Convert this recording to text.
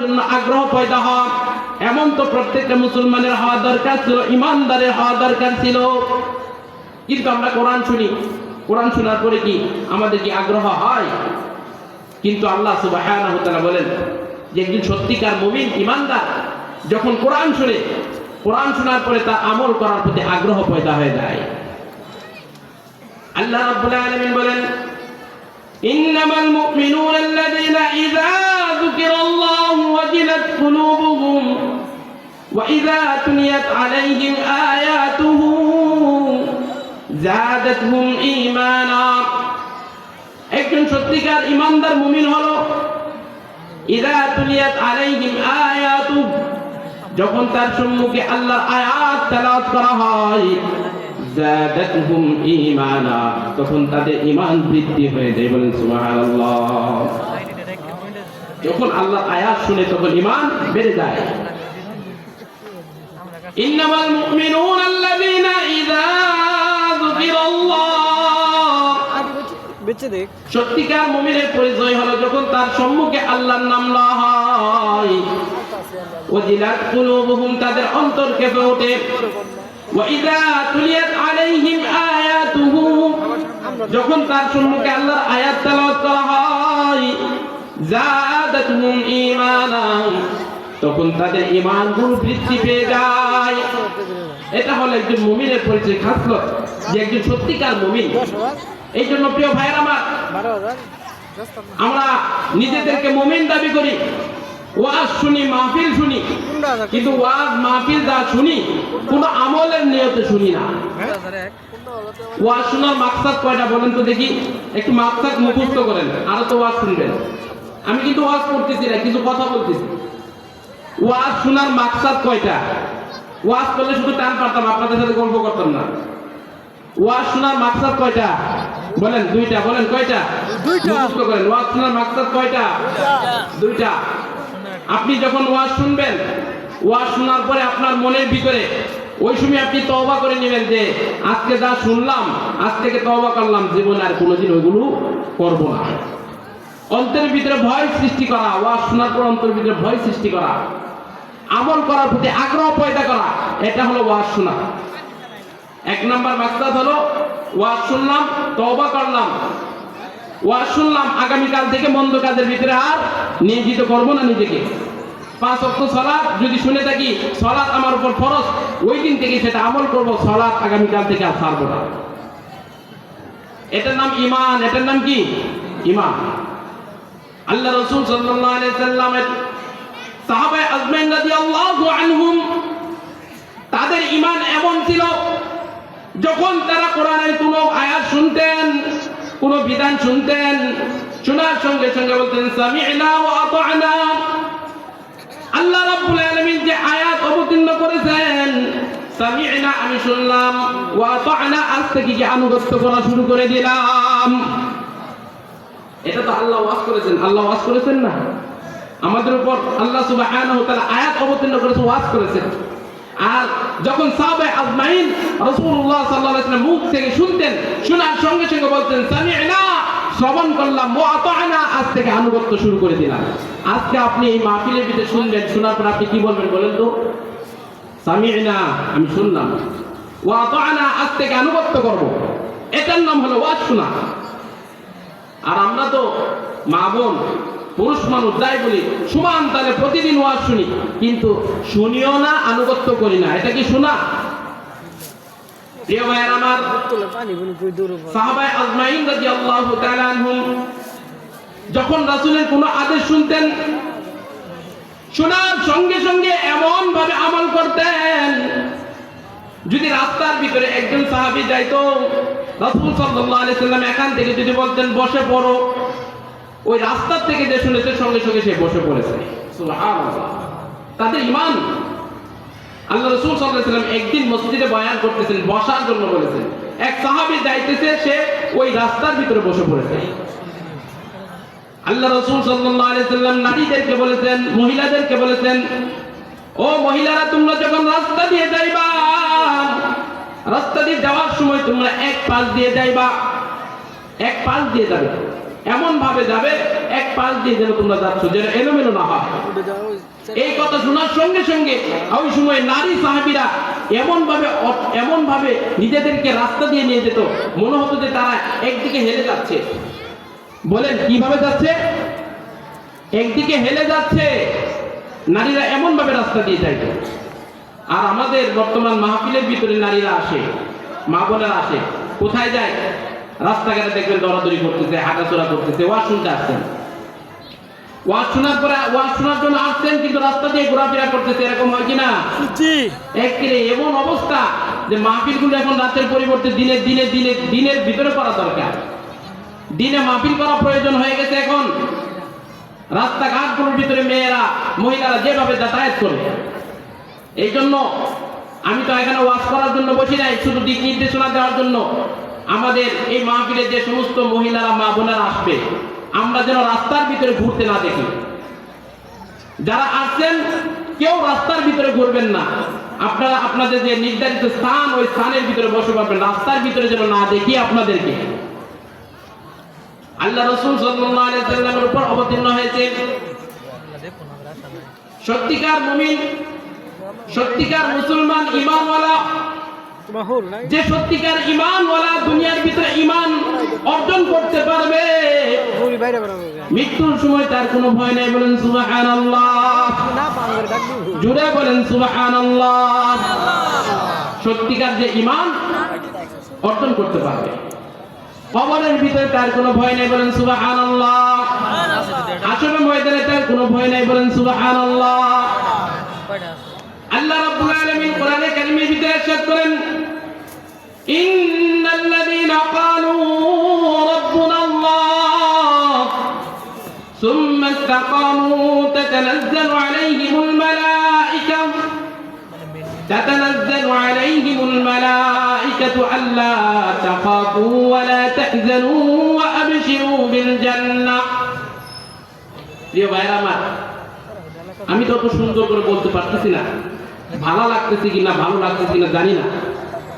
জন্য আগ্রহ পয়দা এমন তো প্রত্যেকটা মুসলমানের হওয়া দরকার ছিল, ইমানদারের হওয়া দরকার ছিল। কিন্তু আমরা কোরআন শুনি। কোরআন শোনার পরে কি আমাদের কি আগ্রহ হয়? কিন্তু আল্লাহ সুবাহ বলেন যে একজন সত্যিকার মুমিন, ইমানদার যখন কোরআন শুনে, কোরআন শোনার পরে তা আমল করার প্রতি আগ্রহ পয়দা হয়ে যায়। আল্লাহ বলেন, ইন্নামাল وإذا تليت عليهم آياته زادتهم إيمانا একজন সত্যিকার ইমানদার মুমিন হলো ইদা তুলিয়াত আলাইহিম আয়াতু যখন তার সম্মুখে আল্লাহর আয়াত তেলাওয়াত করা হয় জাদাতহুম ঈমানা তখন তাদের ঈমান বৃদ্ধি হয়ে যায় বলেন সুবহানাল্লাহ যখন আল্লাহর আয়াত শুনে তখন ঈমান বেড়ে যায় ইন্নামাল মুমিনুনা আল্লাযীনা ইযা সত্যিকার মুমিনের পরিচয় হলো যখন তার সম্মুখে আল্লাহর নাম লওয়া হয়। ওয়াজিলাত কুলুবুহুম তাদের অন্তর কেঁপে ওঠে। ওয়াইদা তুলিয়াত আলাইহিম আয়াতুহু যখন তার সম্মুখে আল্লাহর আয়াত তেলাওয়াত করা হয় জাদাতুহুম ঈমানা তখন তাদের ঈমান গুণ বৃদ্ধি পেয়ে যায়। এটা হলো একজন মুমিনের পরিচয় খাসলত যে একজন সত্যিকার মুমিন। এই জন্য প্রিয় ভাইয়ের আমার, আমরা নিজেদেরকে মুমিন দাবি করি। ওয়াজ শুনি, মাহফিল শুনি, কিন্তু ওয়াজ, মাহফিল যা শুনি, কোনো আমলের নিয়তে শুনি না। ওয়াজ শোনার মাকসাদ কয়টা বলেন তো দেখি? একটু মাকসাদ মুখস্থ করেন, আরও তো ওয়াজ শুনবেন। আমি কিন্তু ওয়াজ করতেছি না, কিছু কথা বলতেছি। ওয়াজ শোনার মাকসাদ কয়টা? ওয়াজ করলে শুধু টান পারতাম আপনাদের সাথে গল্প করতাম না। ওয়াজ শোনার মাকসাদ কয়টা? বলেন দুইটা বলেন কয়টা? দুইটা। মুখস্থ করেন ওয়াজ শোনার মাকসাদ কয়টা? দুইটা। আপনি যখন ওয়াজ শুনবেন ওয়াজ শোনার পরে আপনার মনের ভিতরে ওই সময় আপনি তওবা করে নেবেন যে আজকে যা শুনলাম আজ থেকে তওবা করলাম জীবনে আর কোনোদিন ওইগুলো করব না। অন্তরের ভিতরে ভয় সৃষ্টি করা ওয়াজ শোনার পর অন্তরের ভিতরে ভয় সৃষ্টি করা। আমল করার প্রতি আগ্রহ পয়দা করা, এটা হলো ওয়াজ শোনা। এক নাম্বার মাকসাদ হলো, ওয়াজ শুনলাম, তওবা করলাম। ওয়াজ শুনলাম, আগামীকাল থেকে মন্দ কাজের ভিতরে আর নিয়োজিত করব না নিজেকে। পাঁচ অক্ট সলাদ যদি শুনে থাকি সলাদ আমার উপর ফরজ, ওই দিন থেকে সেটা আমল করব, সলাৎ আগামীকাল থেকে আর ছাড়বো না। এটার নাম ইমান এটার নাম কি? ইমান আল্লাহ রসুল সাল্লামের সাহাবায়ে আজমাইন রাদিয়াল্লাহু আনহুম, তাদের ইমান এমন ছিল, যখন তারা কোরআনের কোন আয়াত শুনতেন, কোন বিধান শুনতেন, শোনার সঙ্গে সঙ্গে বলতেন, সামি'না ওয়া আতা'না। আল্লাহ রাব্বুল আলামিন যে আয়াত অবতীর্ণ করেছেন, সামি'না আমি শুনলাম, ওয়া আতা'না আজ থেকে কি আনুগত্য করা শুরু করে দিলাম। এটা তো আল্লাহ ওয়াজ করেছেন, আল্লাহ ওয়াজ করেছেন না? আমাদের উপর আল্লাহ তাআলা আয়াত অবতীর্ণ করেছে, ওয়াজ করেছেন আর যখন সাহাবে আজমাইন রাসূলুল্লাহ সাল্লাল্লাহু আলাইহি মুখ থেকে শুনতেন, শোনার সঙ্গে সঙ্গে বলতেন, সামি'না, শ্রবণ করলাম আতা'না, আজ থেকে আনুগত্য শুরু করে দিলাম। আজকে আপনি এই মাহফিলের ভিতরে শুনবেন, শোনার পর আপনি কি বলবেন বলেন তো? সামি'না, আমি শুনলাম। ওয়া আতা'না, আজ থেকে আনুগত্য করব। এটার নাম হলো ওয়াজ শোনা। আর আমরা তো মা বোন পুরুষ মানুষ যাই বলি, সমান তাহলে প্রতিদিন ওয়াজ শুনি, কিন্তু শুনিও না, আনুগত্য করি না। এটা কি শোনা? তোলে যখন রাসূলের কোনো আদেশ শুনতেন, শোনার সঙ্গে সঙ্গে এমন ভাবে আমল করতেন, যদি রাস্তার ভিতরে একজন সাহাবী যাইতো, রাসূল সাল্লাম এখান থেকে যদি বলতেন, বসে পড়ো। ওই রাস্তার থেকে যে শুনেছে, সঙ্গে সঙ্গে সে বসে পড়েছে। তাদের ঈমান। আল্লাহ রসুল সাল্লাম একদিন মসজিদে বয়ান করতেছেন, বসার জন্য বলেছেন। এক সাহাবি যাইতেছে, সে ওই রাস্তার ভিতরে বসে পড়েছে। আল্লাহ রসুল সাল্লাম নারীদেরকে বলেছেন, মহিলাদেরকে বলেছেন, ও মহিলারা, তোমরা যখন রাস্তা দিয়ে যাইবা, রাস্তা দিয়ে যাওয়ার সময় তোমরা এক পাশ দিয়ে যাইবা, এক পাশ দিয়ে যাবে। এমন ভাবে যাবে, এক পাশ দিয়ে যেন তোমরা যাচ্ছ, যেন এলোমেলো না হয়। এই কথা শোনার সঙ্গে সঙ্গে ওই সময় নারী সাহাবীরা এমন ভাবে এমন ভাবে নিজেদেরকে রাস্তা দিয়ে নিয়ে যেত, মনে হতো যে তারা একদিকে হেলে যাচ্ছে। বলেন, কীভাবে যাচ্ছে? একদিকে হেলে যাচ্ছে। নারীরা এমন ভাবে রাস্তা দিয়ে যাইত। আর আমাদের বর্তমান মাহফিলের ভিতরে নারীরা আসে, মা বোনেরা আসে। কোথায় যায়? রাস্তাঘাটে দেখবেন দৌড়াদৌড়ি করতেছে হাঁটাচলা করতেছে ওয়াজ শুনতে আসছেন। ওয়াজ শোনার পরে ওয়াজ শোনার জন্য আসছেন কিন্তু রাস্তা দিয়ে ঘোরাফেরা করতেছে এরকম হয় কিনা? এমন অবস্থা যে মাহফিলগুলো এখন রাতের পরিবর্তে দিনে দিনে দিনে দিনের ভিতরে করা দরকার। দিনে মাহফিল করা প্রয়োজন হয়ে গেছে এখন। রাস্তাঘাটগুলোর ভিতরে মেয়েরা মহিলারা যেভাবে যাতায়াত করে। এই জন্য আমি তো এখানে ওয়াজ করার জন্য বসি নাই শুধু দিক নির্দেশনা দেওয়ার জন্য। আমাদের এই মাহফিলে যে সমস্ত মহিলারা, মা বোনেরা আসবে, আমরা যেন রাস্তার ভিতরে ঘুরতে না দেখি। যারা আসছেন, কেউ রাস্তার ভিতরে ঘুরবেন না। আপনারা আপনাদের যে নির্ধারিত স্থান, ওই স্থানের ভিতরে বসে পাবেন রাস্তার ভিতরে যেন না দেখি আপনাদেরকে। আল্লাহ রসুল সাল্লামের উপর অবতীর্ণ হয়েছে। সত্যিকার মুমিন, সত্যিকার মুসলমান ইমানওয়ালা যে সত্যিকার ইমানওয়ালা দুনিয়ার ভিতরে ইমান অর্জন করতে পারবে মৃত্যুর সময় তার কোনো ভয় নাই বলেন সুবহানাল্লাহ। না পাঙ্গের ডাক দিব। জুড়ে বলেন সুবহানাল্লাহ। সত্যিকার যে ইমান অর্জন করতে পারবে। কবরের ভিতরে তার কোনো ভয় নেই বলেন সুবহানাল্লাহ। আসলে ময়দানে তার কোনো ভয় নেই বলেন সুবহানাল্লাহ। আল্লাহ রাব্বুল আলামিন কোরআনে কারিমের ভিতরে ইরশাদ করেন ইন্নাল্লাযীনা ক্বালু রাব্বুনা আল্লাহ ثم استقاموا تتنزل عليهم الملائكة تتنزل عليهم الملائكة ألا تخافوا ولا تحزنوا وأبشروا بالجنة প্রিয় ভাইরা আমার আমি তত সুন্দর করে বলতে পারতেছি না ভালো লাগতেছে কিনা ভালো লাগতেছে কিনা জানি না।